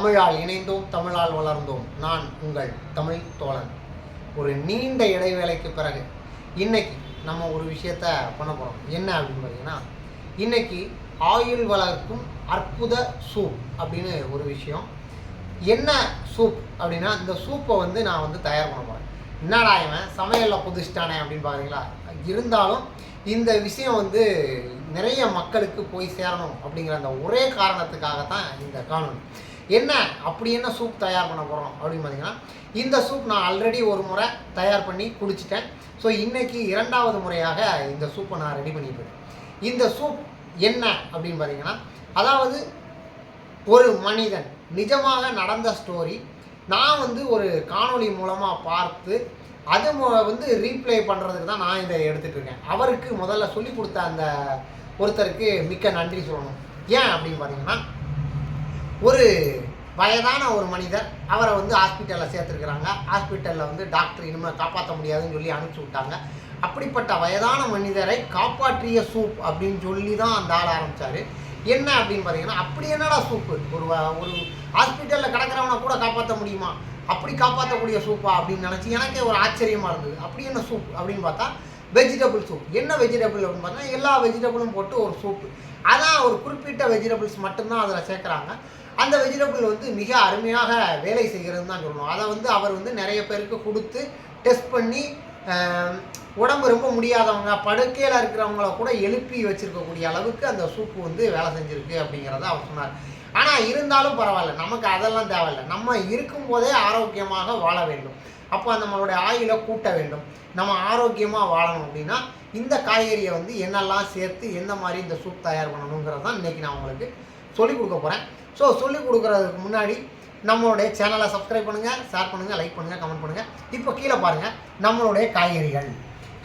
தமிழால் இணைந்தோம் தமிழால் வளர்ந்தோம். நான் உங்கள் தமிழ் தோழன். ஒரு நீண்ட இடைவேளைக்கு பிறகு இன்னைக்கு நம்ம ஒரு விஷயத்த பண்ண போகிறோம் என்ன அப்படின்னு பார்த்தீங்கன்னா இன்னைக்கு ஆயுள் வளர்க்கும் அற்புத சூப் அப்படின்னு ஒரு விஷயம். என்ன சூப் அப்படின்னா இந்த சூப்பை வந்து நான் வந்து தயார் பண்ண போகிறேன் என்னடா இவன் சமையலில் புதுச்சிட்டானே அப்படின்னு பாருங்களா? இருந்தாலும் இந்த விஷயம் வந்து நிறைய மக்களுக்கு போய் சேரணும் அப்படிங்கிற அந்த ஒரே காரணத்துக்காக தான் இந்த காணொலி என்ன? அப்படி என்ன சூப் தயார் பண்ண போகிறோம் அப்படின்னு பார்த்தீங்கன்னா இந்த சூப் நான் ஆல்ரெடி ஒரு முறை தயார் பண்ணி குடிச்சிட்டேன். ஸோ இன்றைக்கி இரண்டாவது முறையாக இந்த சூப்பை நான் ரெடி பண்ணிட்டு இருக்கேன். இந்த சூப் என்ன அப்படின்னு பார்த்தீங்கன்னா அதாவது ஒரு மனிதன் நிஜமாக நடந்த ஸ்டோரி நான் வந்து ஒரு காணொளி மூலமாக பார்த்து அது மு- வந்து ரீப்ளே பண்ணுறதுக்கு தான் நான் இதை எடுத்துகிட்டு இருக்கேன். அவருக்கு முதல்ல சொல்லி கொடுத்த அந்த ஒருத்தருக்கு மிக்க நன்றி சொல்லணும். ஏன் அப்படின்னு பார்த்தீங்கன்னா ஒரு வயதான ஒரு மனிதர் அவரை வந்து ஹாஸ்பிட்டலில் சேர்த்துருக்குறாங்க. ஹாஸ்பிட்டலில் வந்து டாக்டர் இனிமேல் காப்பாற்ற முடியாதுன்னு சொல்லி அனுப்பிச்சி விட்டாங்க. அப்படிப்பட்ட வயதான மனிதரை காப்பாற்றிய சூப் அப்படின்னு சொல்லி தான் அந்த ஆள் ஆரம்பித்தார் என்ன அப்படின்னு பார்த்தீங்கன்னா அப்படி என்னடா சூப்பு? ஒரு ஒரு ஹாஸ்பிட்டலில் கிடக்கிறவனை கூட காப்பாற்ற முடியுமா? அப்படி காப்பாற்றக்கூடிய சூப்பா அப்படின்னு நினச்சி எனக்கே ஒரு ஆச்சரியமாக இருந்தது. அப்படி என்ன சூப் அப்படின்னு பார்த்தா வெஜிடபிள் சூப் என்ன வெஜிடபிள் அப்படின்னு பார்த்தா எல்லா வெஜிடபிளும் போட்டு ஒரு சூப்பு அதான் ஒரு குறிப்பிட்ட வெஜிடபிள்ஸ் மட்டும்தான் அதில் சேர்க்குறாங்க. அந்த வெஜிடபிள் வந்து மிக அருமையாக வேலை செய்கிறதுன்னு தான் சொல்லணும். அதை வந்து அவர் வந்து நிறைய பேருக்கு கொடுத்து டெஸ்ட் பண்ணி உடம்பு ரொம்ப முடியாதவங்க படுக்கையில் இருக்கிறவங்கள கூட எழுப்பி வச்சுருக்கக்கூடிய அளவுக்கு அந்த சூப்பு வந்து வேலை செஞ்சுருக்கு அப்படிங்கிறத அவர் சொன்னார். ஆனால் இருந்தாலும் பரவாயில்ல நமக்கு அதெல்லாம் தேவையில்லை. நம்ம இருக்கும்போதே ஆரோக்கியமாக வாழ வேண்டும். அப்போ நம்மளுடைய ஆயுளை கூட்ட வேண்டும். நம்ம ஆரோக்கியமாக வாழணும் அப்படின்னா இந்த காய்கறியை வந்து என்னெல்லாம் சேர்த்து எந்த மாதிரி இந்த சூப் தயார் பண்ணணுங்கிறது தான் இன்றைக்கி நான் உங்களுக்கு சொல்லிக் கொடுக்க போகிறேன் ஸோ சொல்லிக் கொடுக்குறதுக்கு முன்னாடி நம்மளுடைய சேனலை சப்ஸ்கிரைப் பண்ணுங்கள் ஷேர் பண்ணுங்கள் லைக் பண்ணுங்கள் கமெண்ட் பண்ணுங்கள் இப்போ கீழே பாருங்கள் நம்மளுடைய காய்கறிகள்.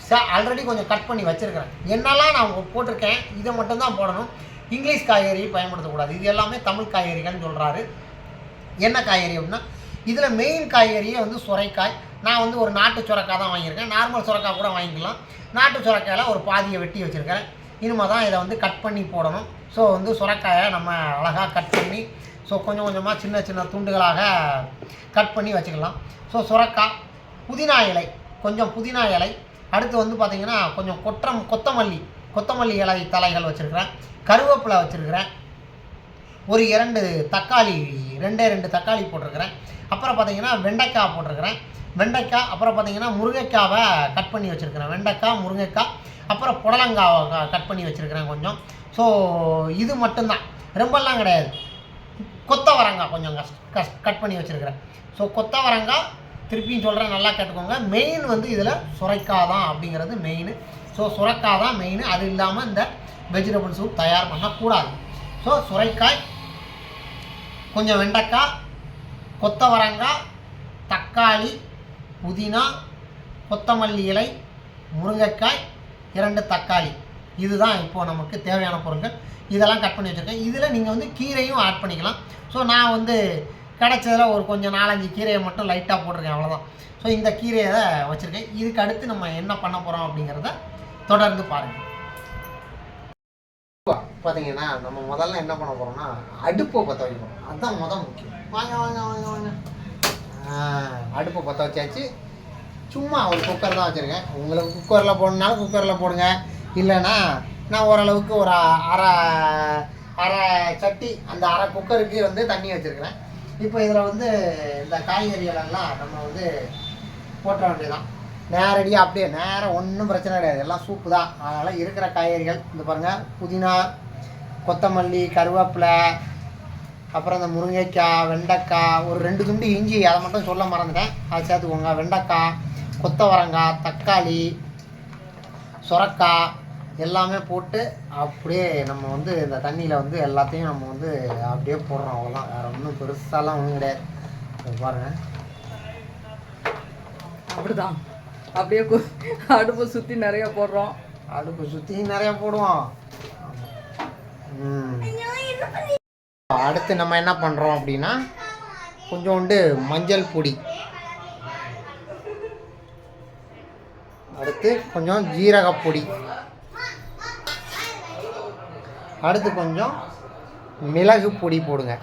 சார் ஆல்ரெடி கொஞ்சம் கட் பண்ணி வச்சுருக்கிறேன். என்னெல்லாம் நான் உங்களுக்கு போட்டிருக்கேன் இதை மட்டும்தான் போடணும். இங்கிலீஷ் காய்கறி பயன்படுத்தக்கூடாது. இது எல்லாமே தமிழ் காய்கறிகள்னு சொல்கிறாரு என்ன காய்கறி அப்படின்னா இதில் மெயின் காய்கறியே வந்து சுரைக்காய். நான் வந்து ஒரு நாட்டு சுரக்காய் தான் வாங்கியிருக்கேன். நார்மல் சுரக்காய் கூட வாங்கிக்கலாம். நாட்டு சுரக்காயில் ஒரு பாதியை வெட்டி வச்சுருக்கேன் இனிமேல் தான் இதை வந்து கட் பண்ணி போடணும். ஸோ வந்து சுரக்காயை நம்ம அழகாக கட் பண்ணி ஸோ கொஞ்சம் கொஞ்சமாக சின்ன சின்ன துண்டுகளாக கட் பண்ணி வச்சுக்கலாம். ஸோ சுரக்காய் புதினா இலை. கொஞ்சம் புதினா இலை. அடுத்து வந்து பார்த்திங்கன்னா கொஞ்சம் கொற்றம் கொத்தமல்லி கொத்தமல்லி இலை தலைகள் வச்சுருக்கிறேன். கருவேப்பிலை வச்சுருக்கிறேன். ஒரு இரண்டு தக்காளி ரெண்டே ரெண்டு தக்காளி போட்டிருக்கிறேன். அப்புறம் பார்த்திங்கன்னா வெண்டைக்காய் போட்டிருக்கிறேன். வெண்டைக்காய் அப்புறம் பார்த்திங்கன்னா முருங்கைக்காவை கட் பண்ணி வச்சுருக்கிறேன். வெண்டைக்காய் முருங்கைக்காய் அப்புறம் புடலங்காவை கட் பண்ணி வச்சுருக்கிறேன் கொஞ்சம். ஸோ இது மட்டும்தான். ரொம்பலாம் கிடையாது. கொத்தவரங்காய் கொஞ்சம் கஷ் கஷ் கட் பண்ணி வச்சுருக்கிறேன். ஸோ கொத்தவரங்காய் திருப்பியும் சொல்கிறேன் நல்லா கேட்டுக்கோங்க. மெயின் வந்து இதில் சுரைக்காதான் அப்படிங்கிறது மெயின் ஸோ சுரைக்காய் தான் மெயின் அது இல்லாமல் இந்த வெஜிடபிள் சூப் தயார் பண்ணக்கூடாது. ஸோ சுரைக்காய் கொஞ்சம் வெண்டைக்காய் கொத்தவரங்காய் தக்காளி புதினா கொத்தமல்லி இலை முருங்கைக்காய் இரண்டு தக்காளி. இதுதான் இப்போது நமக்கு தேவையான பொருட்கள். இதெல்லாம் கட் பண்ணி வச்சுருக்கேன். இதில் நீங்கள் வந்து கீரையும் ஆட் பண்ணிக்கலாம். ஸோ நான் வந்து கிடைச்சதில் ஒரு கொஞ்சம் நாலஞ்சு கீரையை மட்டும் லைட்டாக போட்டிருக்கேன் அவ்வளோதான் ஸோ இந்த கீரையை வச்சுருக்கேன். இதுக்கு அடுத்து நம்ம என்ன பண்ண போகிறோம் அப்படிங்கிறத தொடர்ந்து பாருங்கள் பார்த்தீங்கன்னா நம்ம முதல்ல என்ன பண்ண போகிறோம்னா அடுப்பை பற்ற வைக்கணும் அதுதான் முதல் முக்கியம். வாங்க வாங்க வாங்க வாங்க. அடுப்பை பற்ற வச்சாச்சு. சும்மா ஒரு குக்கர் தான் வச்சுருக்கேன். உங்களுக்கு குக்கரில் போடணுனாலும் குக்கரில் போடுங்க. இல்லைன்னா நான் ஓரளவுக்கு ஒரு அரை அரை சட்டி அந்த அரை குக்கருக்கு வந்து தண்ணி வச்சுருக்கிறேன். இப்போ இதில் வந்து இந்த காய்கறிகளெல்லாம் நம்ம வந்து போட்ட வேண்டியதான் நேரடியாக அப்படியே நேரம் ஒன்றும் பிரச்சனை கிடையாது. எல்லாம் சூப்பு தான். அதனால் இருக்கிற காய்கறிகள் இந்த பாருங்கள் புதினா கொத்தமல்லி கருவேப்பிலை அப்புறம் இந்த முருங்கைக்காய் வெண்டைக்காய் ஒரு ரெண்டு துண்டு இஞ்சி அதை மட்டும் சொல்ல மறந்துட்டேன். அதை சேர்த்துக்கோங்க. வெண்டைக்காய் கொத்தவரங்காய் தக்காளி சுரக்காய் எல்லாமே போட்டு அப்படியே நம்ம வந்து இந்த தண்ணியில் வந்து எல்லாத்தையும் நம்ம வந்து அப்படியே போடுறோம் அவ்வளோதான் வேறு ஒன்றும் பெருசாலாம் ஒன்றும் கிடையாது. பாருங்கள் அப்படிதான். அப்படியே அடுப்பை சுற்றி நிறைய போடுறோம். அடுப்பு சுற்றி நிறைய போடுவோம். அடுத்து நம்ம என்ன பண்ணுறோம் அப்படின்னா கொஞ்சோண்டு மஞ்சள் பொடி. அடுத்து கொஞ்சம் ஜீரகப் பொடி. அடுத்து கொஞ்சம் மிளகு பொடி போடுங்க.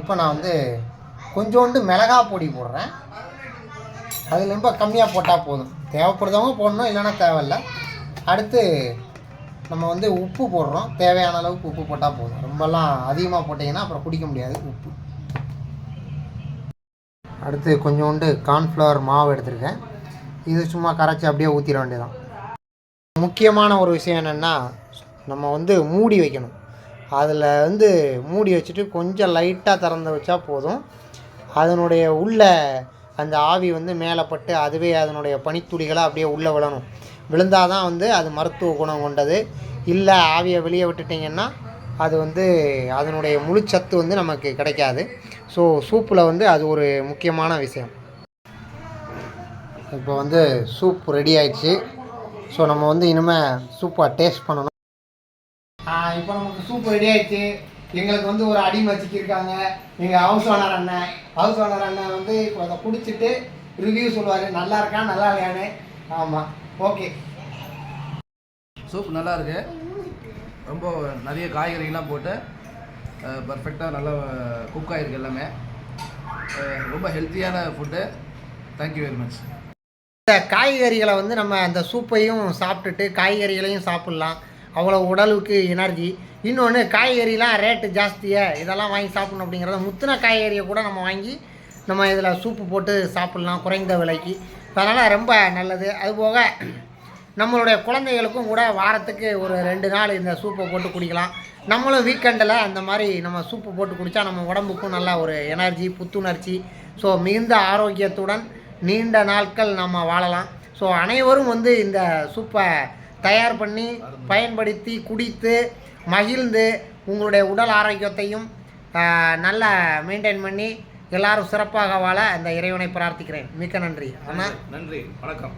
இப்போ நான் வந்து கொஞ்சோண்டு மிளகா பொடி போடுறேன். அதில் ரொம்ப கம்மியாக போட்டால் போதும். தேவைப்படுறவங்க போடணும் இல்லைன்னா தேவையில்ல. அடுத்து நம்ம வந்து உப்பு போடுறோம். தேவையான அளவுக்கு உப்பு போட்டால் போதும். ரொம்பலாம் அதிகமாக போட்டிங்கன்னா அப்புறம் குடிக்க முடியாது உப்பு. அடுத்து கொஞ்சோண்டு கார்ன்ஃப்ளவர் மாவு எடுத்திருக்கேன். இது சும்மா கரைச்சி அப்படியே ஊற்றிட வேண்டியதான் முக்கியமான ஒரு விஷயம் என்னென்னா நம்ம வந்து மூடி வைக்கணும். அதில் வந்து மூடி வச்சுட்டு கொஞ்சம் லைட்டாக திறந்து வச்சா போதும். அதனுடைய உள்ள அந்த ஆவி வந்து மேலே பட்டு அதுவே அதனுடைய பனித்துளிகளாக அப்படியே உள்ளே விழணும் விழுந்தால் தான் வந்து அது மருத்துவ குணம் கொண்டது. இல்லை ஆவியை வெளியே விட்டுட்டிங்கன்னா அது வந்து அதனுடைய முழுச்சத்து வந்து நமக்கு கிடைக்காது. ஸோ சூப்பில் வந்து அது ஒரு முக்கியமான விஷயம். இப்போ வந்து சூப் ரெடி ஆயிடுச்சு. ஸோ நம்ம வந்து இனிமேல் சூப்பை டேஸ்ட் பண்ணணும். இப்போ நமக்கு சூப் ரெடி ஆயிடுச்சு. எங்களுக்கு வந்து ஒரு அடிமை வச்சுக்கிருக்காங்க. எங்கள் ஹவுஸ் ஓனர் அண்ணன் ஹவுஸ் ஓனர் அண்ணன் வந்து இப்போ அதை குடிச்சிட்டு ரிவ்யூ சொல்லுவார். நல்லா இருக்கா நல்லா இல்லையான்னு. ஆமாம் ஓகே சூப் நல்லா இருக்கு. ரொம்ப நிறைய காய்கறிலாம் போட்டு பர்ஃபெக்டாக நல்லா குக் ஆகிருக்கு எல்லாமே. ரொம்ப ஹெல்த்தியான ஃபுட்டு தேங்க்யூ வெரி மச் காய்கறிகளை வந்து நம்ம அந்த சூப்பையும் சாப்பிட்டுட்டு காய்கறிகளையும் சாப்பிட்லாம். அவ்வளோ உடலுக்கு எனர்ஜி. இன்னொன்று காய்கறிலாம் ரேட்டு ஜாஸ்தியாக இதெல்லாம் வாங்கி சாப்பிடணும் அப்படிங்கிறத முத்தின காய்கறியை கூட நம்ம வாங்கி நம்ம இதில் சூப்பு போட்டு சாப்பிட்லாம் குறைந்த விலைக்கு. அதனால் ரொம்ப நல்லது. அதுபோக நம்மளுடைய குழந்தைகளுக்கும் கூட வாரத்துக்கு ஒரு ரெண்டு நாள் இந்த சூப்பை போட்டு குடிக்கலாம். நம்மளும் வீக்கெண்டில் அந்த மாதிரி நம்ம சூப்பு போட்டு குடித்தா நம்ம உடம்புக்கும் நல்ல ஒரு எனர்ஜி புத்துணர்ச்சி. ஸோ மிகுந்த ஆரோக்கியத்துடன் நீண்ட நாட்கள் நம்ம வாழலாம். ஸோ அனைவரும் வந்து இந்த சூப்பை தயார் பண்ணி பயன்படுத்தி குடித்து மகிழ்ந்து உங்களுடைய உடல் ஆரோக்கியத்தையும் நல்லா மெயின்டைன் பண்ணி எல்லாரும் சிறப்பாக வாழ இந்த இறைவனை பிரார்த்திக்கிறேன். மிக்க நன்றி. ஆனால் நன்றி. வணக்கம்.